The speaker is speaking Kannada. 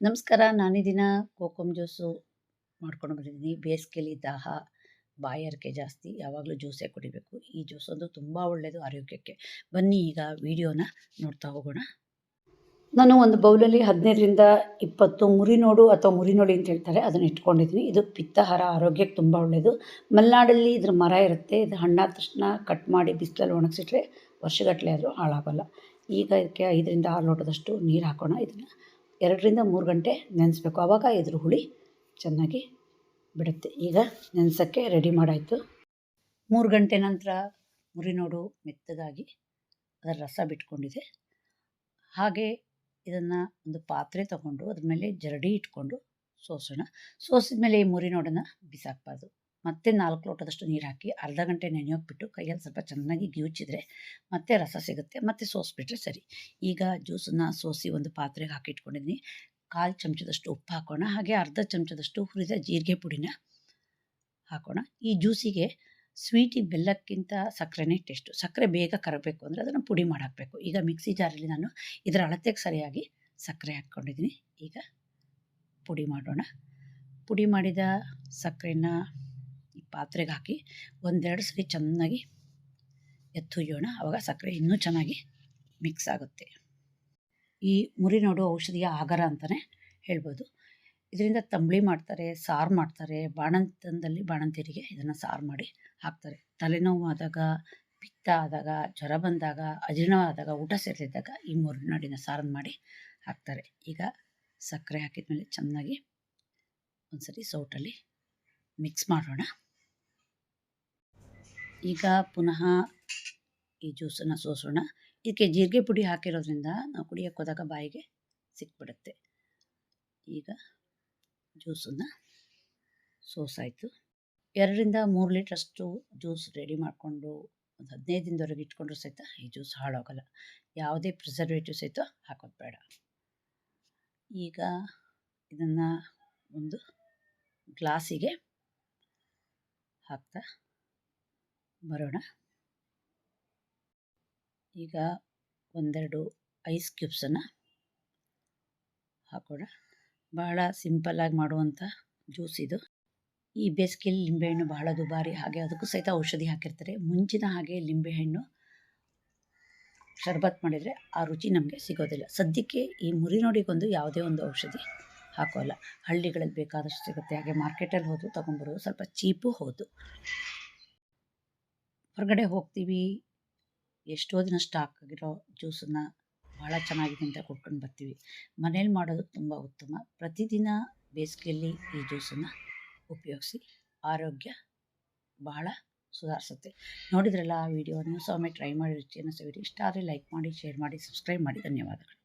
ನಮಸ್ಕಾರ ನಾನು ಈ ದಿನ ಕೋಕಮ್ ಜ್ಯೂಸು ಮಾಡ್ಕೊಂಡು ಬಂದಿದ್ದೀನಿ. ಬೇಸಿಗೆಲಿ ದಾಹ, ಬಾಯಾರಿಕೆ ಜಾಸ್ತಿ. ಯಾವಾಗಲೂ ಜ್ಯೂಸೇ ಕುಡಿಬೇಕು. ಈ ಜ್ಯೂಸ್ ಒಂದು ತುಂಬ ಒಳ್ಳೆಯದು ಆರೋಗ್ಯಕ್ಕೆ. ಬನ್ನಿ ಈಗ ವಿಡಿಯೋನ ನೋಡ್ತಾ ಹೋಗೋಣ. ನಾನು ಒಂದು ಬೌಲಲ್ಲಿ ಹದಿನೈದರಿಂದ ಇಪ್ಪತ್ತು ಮುರಿನೋಡು ಅಥವಾ ಮುರಿನೋಡಿ ಅಂತ ಹೇಳ್ತಾರೆ. ಅದನ್ನು ಇಟ್ಕೊಂಡಿದ್ದೀನಿ. ಇದು ಪಿತ್ತಹಾರ ಆರೋಗ್ಯಕ್ಕೆ ತುಂಬ ಒಳ್ಳೆಯದು ಮಲೆನಾಡಲ್ಲಿ ಇದ್ರ ಮರ ಇರುತ್ತೆ. ಇದು ಹಣ್ಣಾದ ತಕ್ಷಣ ಕಟ್ ಮಾಡಿ ಬಿಸಿಲಲ್ಲಿ ಒಣಗಿಸಿಟ್ರೆ ವರ್ಷಗಟ್ಟಲೆ ಆದರೂ ಹಾಳಾಗೋಲ್ಲ. ಈಗ ಇದಕ್ಕೆ ಐದರಿಂದ ಆರು ಲೋಟದಷ್ಟು ನೀರು ಹಾಕೋಣ. ಇದನ್ನು ಎರಡರಿಂದ ಮೂರು ಗಂಟೆ ನೆನೆಸ್ಬೇಕು. ಆವಾಗ ಎದುರು ಹುಳಿ ಚೆನ್ನಾಗಿ ಬಿಡುತ್ತೆ. ಈಗ ನೆನೆಸೋಕ್ಕೆ ರೆಡಿ ಮಾಡಾಯಿತು. ಮೂರು ಗಂಟೆ ನಂತರ ಮುರಿನೋಡು ಮೆತ್ತಗಾಗಿ ಅದರ ರಸ ಬಿಟ್ಕೊಂಡಿದೆ. ಹಾಗೆ ಇದನ್ನು ಒಂದು ಪಾತ್ರೆ ತಗೊಂಡು ಅದ್ರ ಮೇಲೆ ಜರಡಿ ಇಟ್ಕೊಂಡು ಸೋಸೋಣ. ಸೋಸಿದ ಮೇಲೆ ಈ ಮುರಿನೋಡನ್ನು ಬಿಸಾಕಬಾರ್ದು. ಮತ್ತೆ ನಾಲ್ಕು ಲೋಟದಷ್ಟು ನೀರು ಹಾಕಿ ಅರ್ಧ ಗಂಟೆ ನೆನೆಯೋಕೆ ಬಿಟ್ಟು ಕೈಯಲ್ಲಿ ಸ್ವಲ್ಪ ಚೆನ್ನಾಗಿ ಗಿವುಚಿದ್ರೆ ಮತ್ತೆ ರಸ ಸಿಗುತ್ತೆ, ಮತ್ತೆ ಸೋಸಿಬಿಟ್ರೆ ಸರಿ. ಈಗ ಜ್ಯೂಸನ್ನು ಸೋಸಿ ಒಂದು ಪಾತ್ರೆಗೆ ಹಾಕಿ ಇಟ್ಕೊಂಡಿದ್ದೀನಿ ಕಾಲು ಚಮಚದಷ್ಟು ಉಪ್ಪು ಹಾಕೋಣ, ಹಾಗೆ ಅರ್ಧ ಚಮಚದಷ್ಟು ಹುರಿದ ಜೀರಿಗೆ ಪುಡಿನ ಹಾಕೋಣ. ಈ ಜ್ಯೂಸಿಗೆ ಸ್ವೀಟಿಗೆ ಬೆಲ್ಲಕ್ಕಿಂತ ಸಕ್ಕರೆನೇ ಟೇಸ್ಟು. ಸಕ್ಕರೆ ಬೇಗ ಕರಬೇಕು ಅಂದರೆ ಅದನ್ನು ಪುಡಿ ಮಾಡಿ ಹಾಕಬೇಕು ಈಗ ಮಿಕ್ಸಿ ಜಾರಲ್ಲಿ ನಾನು ಇದರ ಅಳತೆಗೆ ಸರಿಯಾಗಿ ಸಕ್ಕರೆ ಹಾಕ್ಕೊಂಡಿದ್ದೀನಿ ಈಗ ಪುಡಿ ಮಾಡೋಣ. ಪುಡಿ ಮಾಡಿದ ಸಕ್ಕರೆನ ಪಾತ್ರೆಗೆ ಹಾಕಿ ಒಂದೆರಡು ಸರಿ ಚೆನ್ನಾಗಿ ಎತ್ತುಯ್ಯೋಣ ಆವಾಗ ಸಕ್ಕರೆ ಇನ್ನೂ ಚೆನ್ನಾಗಿ ಮಿಕ್ಸ್ ಆಗುತ್ತೆ. ಈ ಮುರಿ ನೋಡು ಔಷಧಿಯ ಆಗರ ಅಂತಲೇ ಹೇಳ್ಬೋದು. ಇದರಿಂದ ತಂಬಳಿ ಮಾಡ್ತಾರೆ, ಸಾರು ಮಾಡ್ತಾರೆ ಬಾಣಂತನದಲ್ಲಿ ಬಾಣಂತಿಯರಿಗೆ ಇದನ್ನು ಸಾರು ಮಾಡಿ ಹಾಕ್ತಾರೆ. ತಲೆನೋವು ಆದಾಗ, ಪಿತ್ತ ಆದಾಗ, ಜ್ವರ ಬಂದಾಗ ಅಜೀರ್ಣವಾದಾಗ ಊಟ ಸೇರ್ತಿದ್ದಾಗ ಈ ಮುರಿನಾಡಿನ ಸಾರನ್ನು ಮಾಡಿ ಹಾಕ್ತಾರೆ. ಈಗ ಸಕ್ಕರೆ ಹಾಕಿದ ಮೇಲೆ ಚೆನ್ನಾಗಿ ಒಂದ್ಸರಿ ಸೌಟಲ್ಲಿ ಮಿಕ್ಸ್ ಮಾಡೋಣ. ಈಗ ಪುನಃ ಈ ಜ್ಯೂಸನ್ನು ಸೋಸೋಣ. ಇದಕ್ಕೆ ಜೀರಿಗೆ ಪುಡಿ ಹಾಕಿರೋದ್ರಿಂದ ನಾವು ಕುಡಿಯೋಕ್ಕೆ ಹೋದಾಗ ಬಾಯಿಗೆ ಸಿಕ್ಬಿಡುತ್ತೆ. ಈಗ ಜ್ಯೂಸನ್ನು ಸೋಸಾಯಿತು. ಎರಡರಿಂದ ಮೂರು ಲೀಟ್ರಷ್ಟು ಜ್ಯೂಸ್ ರೆಡಿ ಮಾಡಿಕೊಂಡು ಒಂದು ಹದಿನೈದು ದಿನದವರೆಗೆ ಇಟ್ಕೊಂಡ್ರೂ ಸಹಿತ ಈ ಜ್ಯೂಸ್ ಹಾಳಾಗೋಲ್ಲ. ಯಾವುದೇ ಪ್ರಿಸರ್ವೇಟಿವ್ ಸಹಿತ ಹಾಕೋದು ಬೇಡ. ಈಗ ಇದನ್ನು ಒಂದು ಗ್ಲಾಸಿಗೆ ಹಾಕ್ತಾ ಬರೋಣ. ಈಗ ಒಂದೆರಡು ಐಸ್ ಕ್ಯೂಬ್ಸನ್ನು ಹಾಕೋಣ. ಬಹಳ ಸಿಂಪಲ್ಲಾಗಿ ಮಾಡುವಂಥ ಜ್ಯೂಸ್ ಇದು. ಈ ಬೇಸಿಗೆಯಲ್ಲಿ ಲಿಂಬೆಹಣ್ಣು ಬಹಳ ದುಬಾರಿ, ಹಾಗೆ ಅದಕ್ಕೂ ಸಹಿತ ಔಷಧಿ ಹಾಕಿರ್ತಾರೆ. ಮುಂಚಿನ ಹಾಗೆ ಲಿಂಬೆಹಣ್ಣು ಶರ್ಬತ್ ಮಾಡಿದರೆ ಆ ರುಚಿ ನಮಗೆ ಸಿಗೋದಿಲ್ಲ. ಸದ್ಯಕ್ಕೆ ಈ ಮುರಿನೋಡಿಗೊಂದು ಯಾವುದೇ ಒಂದು ಔಷಧಿ ಹಾಕೋಲ್ಲ. ಹಳ್ಳಿಗಳಲ್ಲಿ ಬೇಕಾದಷ್ಟು ಸಿಗುತ್ತೆ. ಹಾಗೆ ಮಾರ್ಕೆಟಲ್ಲಿ ಹೋದು ತೊಗೊಂಬರೋದು ಸ್ವಲ್ಪ ಚೀಪು ಹೌದು. ಹೊರಗಡೆ ಹೋಗ್ತೀವಿ. ಎಷ್ಟೋ ದಿನ ಸ್ಟಾಕ್ ಆಗಿರೋ ಜ್ಯೂಸನ್ನು ಭಾಳ ಚೆನ್ನಾಗಿದೆ ಅಂತ ಕೊಟ್ಕೊಂಡು ಬರ್ತೀವಿ. ಮನೇಲಿ ಮಾಡೋದು ತುಂಬ ಉತ್ತಮ. ಪ್ರತಿದಿನ ಬೇಸಿಗೆಯಲ್ಲಿ ಈ ಜ್ಯೂಸನ್ನು ಉಪಯೋಗಿಸಿ ಆರೋಗ್ಯ ಬಹಳ ಸುಧಾರಿಸುತ್ತೆ. ನೋಡಿದ್ರಲ್ಲ ಆ ವಿಡಿಯೋ ನೀವು ಸೊಮ್ಮೆ ಟ್ರೈ ಮಾಡಿ ರುಚಿಯನ್ನು ಸವಿರಿ. ಇಷ್ಟ ಆದರೆ ಲೈಕ್ ಮಾಡಿ ಶೇರ್ ಮಾಡಿ ಸಬ್ಸ್ಕ್ರೈಬ್ ಮಾಡಿ. ಧನ್ಯವಾದಗಳು.